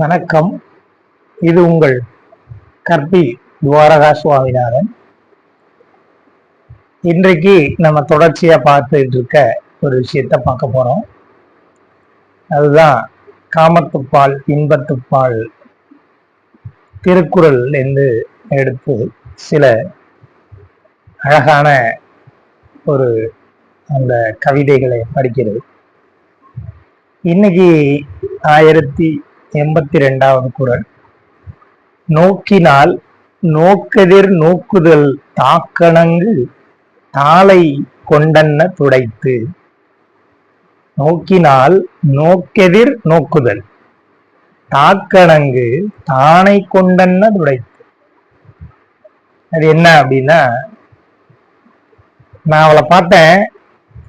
வணக்கம். இது உங்கள் கற்பி துவாரகா சுவாமிநாதன். இன்றைக்கு நம்ம தொடர்ச்சியா பார்த்துட்டு இருக்க ஒரு விஷயத்த பார்க்க போறோம். அதுதான் காமத்துப்பால் இன்பத்துப்பால் திருக்குறள் என்று எடுத்து சில அழகான ஒரு அந்த கவிதைகளை படிக்கிறது. இன்னைக்கு ஆயிரத்தி எண்பத்தி ரெண்டாவது குரல். நோக்கினால் நோக்கெதிர் நோக்குதல் தாக்கணங்கு தாளை கொண்டன்ன துடைத்து. நோக்கினால் நோக்கெதிர் நோக்குதல் தாக்கணங்கு தானை கொண்டன்ன துடைத்து. அது என்ன அப்படின்னா நான் அவளை பார்த்தேன்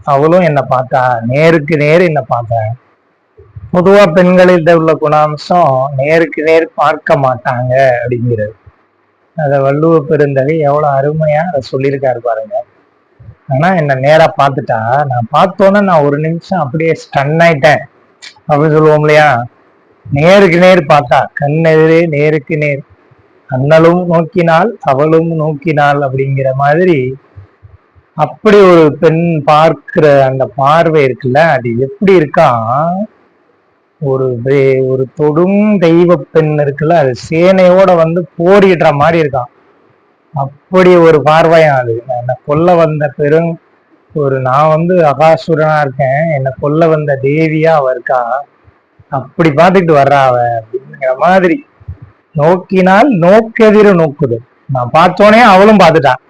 அவளும் என்னை பார்த்தா நேருக்கு நேர் என்னை பார்த்தேன் பொதுவா பெண்களிட உள்ள குணாம்சம் நேருக்கு நேர் பார்க்க மாட்டாங்க அப்படிங்கிறது. அத வள்ளுவ பெருந்தகை எவ்வளவு அருமையா அதை சொல்லியிருக்காரு பாருங்க. ஆனா என்ன நேரா பார்த்துட்டா நான் பார்த்தோன்னே நான் ஒரு நிமிஷம் அப்படியே ஸ்டன் ஆயிட்டேன். அப்படின்னு சொல்லுவோம் இல்லையா? நேருக்கு நேர் பார்த்தா கண் எதிரே நேருக்கு நேர். அண்ணலும் நோக்கினால் அவளும் நோக்கினாள் அப்படிங்கிற மாதிரி அப்படி ஒரு பெண் பார்க்கிற அந்த பார்வை இருக்குல்ல அது எப்படி இருக்கான் ஒரு ஒரு தொடும் தெய்வ பெண் இருக்குல்ல அது சேனையோட வந்து போரிடுற மாதிரி இருக்கான். அப்படி ஒரு பார்வையா அது. என்னை கொல்ல வந்த பெரும் ஒரு நான் வந்து அகாசுரனா இருக்கேன் என்னை கொல்ல வந்த தேவியா அவ இருக்கா? அப்படி பார்த்துக்கிட்டு வர்றா அவ அப்படிங்கிற மாதிரி. நோக்கினால் நோக்கெதிர நோக்குது. நான் பார்த்தோனே அவளும் பார்த்துட்டான்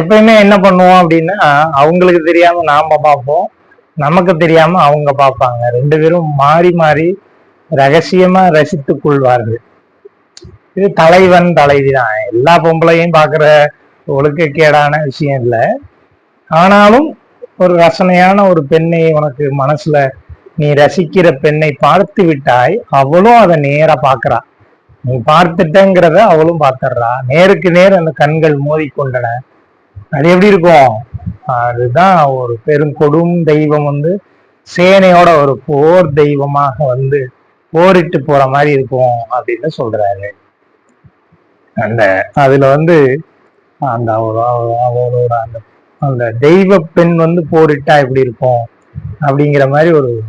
எப்பயுமே என்ன பண்ணுவோம் அப்படின்னா அவங்களுக்கு தெரியாம நாம பார்ப்போம். நமக்கு தெரியாம அவங்க பார்ப்பாங்க. ரெண்டு பேரும் மாறி மாறி ரகசியமா ரசித்துக் கொள்வார்கள். இது தலைவன் தலைவி தான் எல்லா பொம்பளையும் பார்க்குற ஒழுக்கக்கேடான விஷயம் இல்லை. ஆனாலும் ஒரு ரசனையான ஒரு பெண்ணை உனக்கு மனசுல நீ ரசிக்கிற பெண்ணை பார்த்து விட்டாய் அவளும் அதை நேரா பாக்குறா நீ பார்த்துட்டங்கிறத அவளும் பார்த்துடுறா. நேருக்கு நேர் அந்த கண்கள் மோதி கொண்டன அது எப்படி இருக்கும்? அதுதான் ஒரு பெரும் கொடும் தெய்வம் வந்து சேனையோட ஒரு போர் தெய்வமாக வந்து போரிட்டு போற மாதிரி இருக்கும் அப்படின்னு சொல்றாரு. அந்த அதுல வந்து அந்த அவ- அவளோட அந்த அந்த தெய்வ பெண் வந்து போரிட்டா எப்படி இருக்கும்? அப்படிங்கிற மாதிரி ஒரு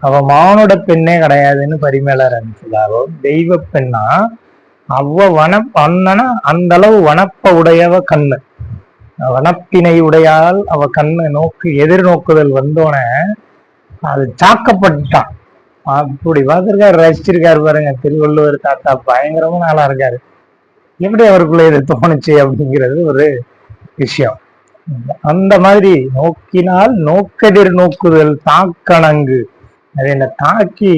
அவ மானோட பெண்ணே கிடையாதுன்னு பரிமேலர் அனுப்பிச்சாரோ தெய்வ பெண்ணா அவ வன அண்ணனா அந்த அளவு வனப்ப உடையவ கண்ணு வனப்பினை உடையால் அவ கண்ணை நோக்கு எதிர்நோக்குதல் வந்தோன அது சாக்கப்பட்டுட்டான். அப்படி பார்த்துருக்காரு ரசிச்சிருக்காரு பாருங்க. திருவள்ளுவர் தாத்தா பயங்கரமா நாளா இருக்காரு. எப்படி அவருக்குள்ள இது தோணுச்சு அப்படிங்கிறது ஒரு விஷயம். அந்த மாதிரி நோக்கினால் நோக்கெதிர் நோக்குதல் தாக்கணங்கு. அது என்ன தாக்கி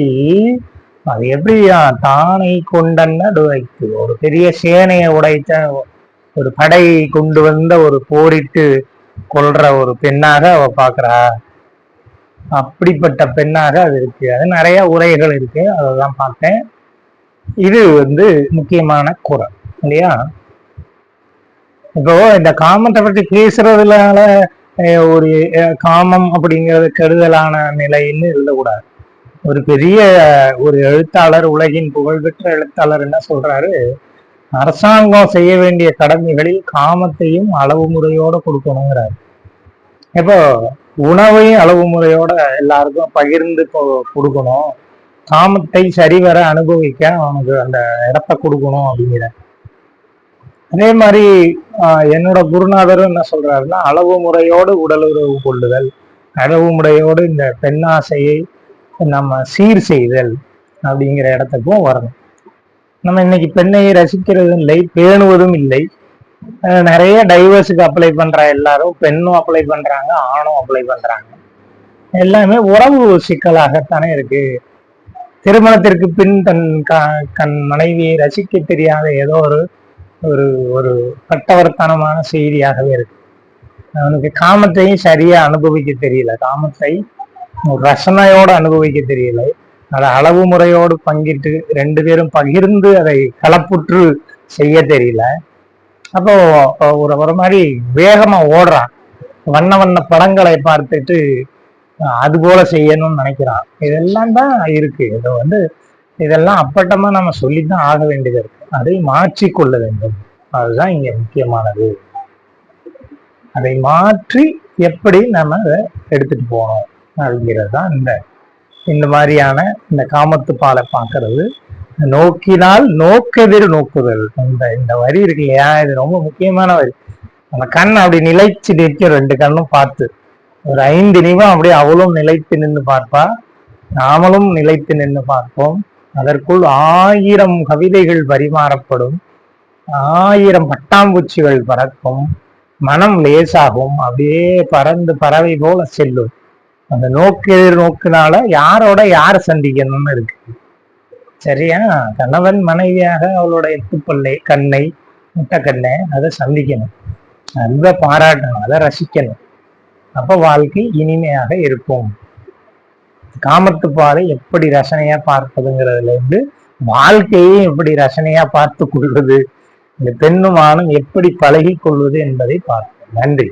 அது எப்படியா தானை கொண்டன்னு உடைத்து ஒரு பெரிய சேனையை உடைத்த ஒரு படை கொண்டு வந்த ஒரு போரிட்டு கொல்ற ஒரு பெண்ணாக அவ பாக்குறா. அப்படிப்பட்ட பெண்ணாக அது இருக்கு. அது நிறைய உரைகள் இருக்கு. அதெல்லாம் பார்த்தேன். இது வந்து முக்கியமான குறை இல்லையா? இப்போ இந்த காமத்தை பற்றி பேசுறதுனால ஒரு அஹ், காமம் அப்படிங்கிறது கெடுதலான நிலைன்னு எழுதக்கூடாது. ஒரு பெரிய ஒரு எழுத்தாளர் உலகின் புகழ்பெற்ற எழுத்தாளர் என்ன சொல்றாரு? அரசாங்கம் செய்ய வேண்டிய கடமைகளில் காமத்தையும் அளவு முறையோட கொடுக்கணுங்கிறாரு. இப்போ உணவையும் அளவு முறையோட எல்லாருக்கும் பகிர்ந்து கொ- கொடுக்கணும். காமத்தை சரிவர அனுபவிக்க அவனுக்கு அந்த இடத்த கொடுக்கணும் அப்படிங்கிற. அதே மாதிரி என்னோட குருநாதரும் என்ன சொல்றாருன்னா அளவு முறையோடு உடல் உறவு கொள்ளுதல் அளவு முறையோடு இந்த பெண்ணாசையை நம்ம சீர் செய்தல் அப்படிங்கிற இடத்துக்கும் வரணும். நம்ம இன்னைக்கு பெண்ணை ரசிக்கிறதும் இல்லை பேணுவதும் இல்லை. நிறைய டைவர்ஸுக்கு அப்ளை பண்ற எல்லாரும் பெண்ணும் அப்ளை பண்றாங்க ஆணும் அப்ளை பண்றாங்க. எல்லாமே உறவு சிக்கலாகத்தானே இருக்கு. திருமணத்திற்கு பின் தன் க- கண் மனைவியை ரசிக்க தெரியாத ஏதோ ஒரு ஒரு ஒரு பட்டவர்த்தனமான செய்தியாகவே இருக்கு. அவனுக்கு காமத்தையும் சரியா அனுபவிக்க தெரியல. காமத்தை ரசனையோட அனுபவிக்க தெரியல. அதை அளவு முறையோடு பங்கிட்டு ரெண்டு பேரும் பகிர்ந்து அதை கலப்புற்று செய்ய தெரியல. அப்போ ஒரு ஒரு மாதிரி வேகமா ஓடுறான். வண்ண வண்ண படங்களை பார்த்துட்டு அது போல செய்யணும்னு நினைக்கிறான். இதெல்லாம் தான் இருக்கு. இது வந்து இதெல்லாம் அப்பட்டமா நம்ம சொல்லித்தான் ஆக வேண்டியது இருக்கு. அதை மாற்றிக்கொள்ள வேண்டும். அதுதான் இங்க முக்கியமானது. அதை மாற்றி எப்படி நம்ம அதை எடுத்துட்டு போகணும் அப்படிங்கிறது தான் இந்த இந்த மாதிரியான இந்த காமத்து பாலை பார்க்கறது. நோக்கினால் நோக்கெதிர் நோக்குதல். இந்த இந்த வரி இருக்கு இல்லையா? இது ரொம்ப முக்கியமான வரி. அந்த கண் அப்படி நிலைச்சு நிற்கும் ரெண்டு கண்ணும் பார்த்து. ஒரு ஐந்து நிமிடம் அப்படியே அவளும் நிலைத்து நின்று பார்ப்பா. நாமளும் நிலைத்து நின்று பார்ப்போம். அதற்குள் ஆயிரம் கவிதைகள் பரிமாறப்படும். ஆயிரம் பட்டாம்பூச்சிகள் பறக்கும். மனம் லேசாகும். அப்படியே பறந்து பறவை போல செல்லும். அந்த நோக்கு எதிர் நோக்குனால யாரோட யார் சந்திக்கணும்னு இருக்கு? சரியா? கணவன் மனைவியாக அவளோட எத்துப்பல்லை கண்ணை முட்டக்கண்ணை அதை சந்திக்கணும். அன்பை பாராட்டணும் அதை ரசிக்கணும். அப்ப வாழ்க்கை இனிமையாக இருக்கும். காமத்து பாதை எப்படி ரசனையா பார்ப்பதுங்கிறதுல இருந்து வாழ்க்கையை எப்படி ரசனையா பார்த்து கொள்வது இந்த பெண்ணும் ஆணும் எப்படி பழகி கொள்வது என்பதை பார்ப்போம். நன்றி.